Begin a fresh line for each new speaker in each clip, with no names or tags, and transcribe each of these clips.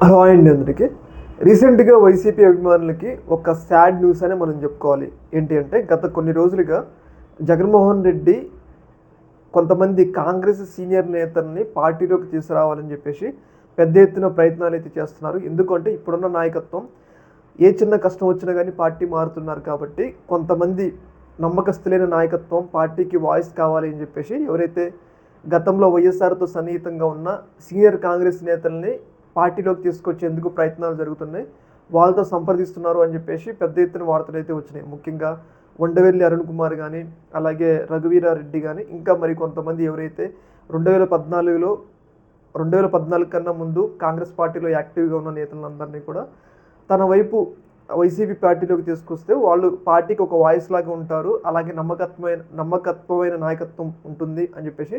Hello అండి అందరికీ. రీసెంట్గా వైసీపీ అభిమానులకి ఒక సాడ్ న్యూస్ అనే మనం చెప్పుకోవాలి. ఏంటి అంటే గత కొన్ని రోజులుగా జగన్మోహన్ రెడ్డి కొంతమంది కాంగ్రెస్ సీనియర్ నేతల్ని పార్టీలోకి తీసుకురావాలని చెప్పేసి పెద్ద ఎత్తున ప్రయత్నాలు అయితే చేస్తున్నారు. ఎందుకంటే ఇప్పుడున్న నాయకత్వం ఏ చిన్న కష్టం వచ్చినా కానీ పార్టీ మారుతున్నారు కాబట్టి కొంతమంది నమ్మకస్తులైన నాయకత్వం పార్టీకి వాయిస్ కావాలి అని చెప్పేసి ఎవరైతే గతంలో వైఎస్ఆర్తో సన్నిహితంగా ఉన్న సీనియర్ కాంగ్రెస్ నేతల్ని పార్టీలోకి తీసుకొచ్చేందుకు ప్రయత్నాలు జరుగుతున్నాయి. వాళ్ళతో సంప్రదిస్తున్నారు అని చెప్పేసి పెద్ద ఎత్తున వార్తలు అయితే వచ్చినాయి. ముఖ్యంగా ఉండవెల్లి అరుణ్ కుమార్ కానీ అలాగే రఘువీరారెడ్డి కానీ ఇంకా మరి కొంతమంది ఎవరైతే రెండు వేల పద్నాలుగులో రెండు వేల పద్నాలుగు కన్నా ముందు కాంగ్రెస్ పార్టీలో యాక్టివ్గా ఉన్న నేతలందరినీ కూడా తన వైపు వైసీపీ పార్టీలోకి తీసుకొస్తే వాళ్ళు పార్టీకి ఒక వాయిస్ లాగా ఉంటారు. అలాగే నమ్మకత్వమైన నమ్మకత్వమైన నాయకత్వం ఉంటుంది అని చెప్పేసి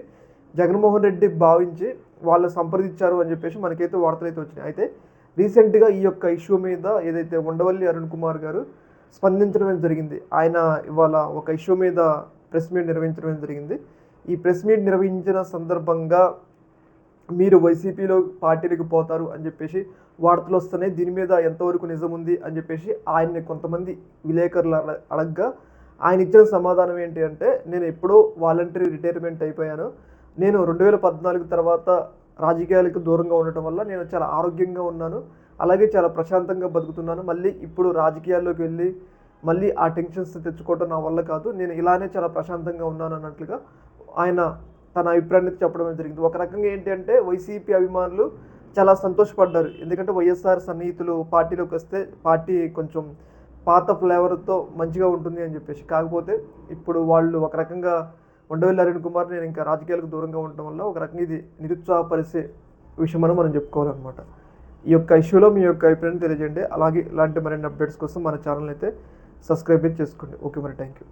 జగన్మోహన్ రెడ్డి భావించి వాళ్ళు సంప్రదించారు అని చెప్పేసి మనకైతే వార్తలు అయితే వచ్చినాయి. అయితే రీసెంట్గా ఈ యొక్క ఇష్యూ మీద ఏదైతే ఉండవల్లి అరుణ్ కుమార్ గారు స్పందించడం జరిగింది. ఆయన ఇవాళ ఒక ఇష్యూ మీద ప్రెస్ మీట్ నిర్వహించడం జరిగింది. ఈ ప్రెస్ మీట్ నిర్వహించిన సందర్భంగా మీరు వైసీపీలో పార్టీలకు పోతారు అని చెప్పేసి వార్తలు వస్తున్నాయి. దీని మీద ఎంతవరకు నిజం ఉంది అని చెప్పేసి ఆయన్ని కొంతమంది విలేకరులు అడ- అడగ్గా ఆయన ఇచ్చిన సమాధానం ఏంటి అంటే నేను ఎప్పుడో వాలంటరీ రిటైర్మెంట్ అయిపోయాను. నేను రెండు వేల పద్నాలుగు తర్వాత రాజకీయాలకు దూరంగా ఉండటం వల్ల నేను చాలా ఆరోగ్యంగా ఉన్నాను. అలాగే చాలా ప్రశాంతంగా బతుకుతున్నాను. మళ్ళీ ఇప్పుడు రాజకీయాల్లోకి వెళ్ళి మళ్ళీ ఆ టెన్షన్స్ తెచ్చుకోవడం నా వల్ల కాదు. నేను ఇలానే చాలా ప్రశాంతంగా ఉన్నాను అన్నట్లుగా ఆయన తన అభిప్రాయాన్ని చెప్పడం జరిగింది. ఒక రకంగా ఏంటి అంటే వైసీపీ అభిమానులు చాలా సంతోషపడ్డారు. ఎందుకంటే వైఎస్ఆర్ సన్నిహితులు పార్టీలోకి వస్తే పార్టీ కొంచెం పాత ఫ్లేవర్తో మంచిగా ఉంటుంది అని చెప్పేసి. కాకపోతే ఇప్పుడు వాళ్ళు ఒక రకంగా ఉండవల్లి అరుణ్ కుమార్ నేను ఇంకా రాజకీయాలకు దూరంగా ఉండటం వల్ల ఒక రకంగా ఇది నిరుత్సాహపరిచే విషయం అని మనం చెప్పుకోవాలన్నమాట. ఈ యొక్క ఇష్యూలో మీ యొక్క అభిప్రాయం తెలియజేయండి. అలాగే ఇలాంటి మరిన్ని అప్డేట్స్ కోసం మన ఛానల్ అయితే సబ్స్క్రైబ్ చేసుకోండి. ఓకే మరి థ్యాంక్ యూ.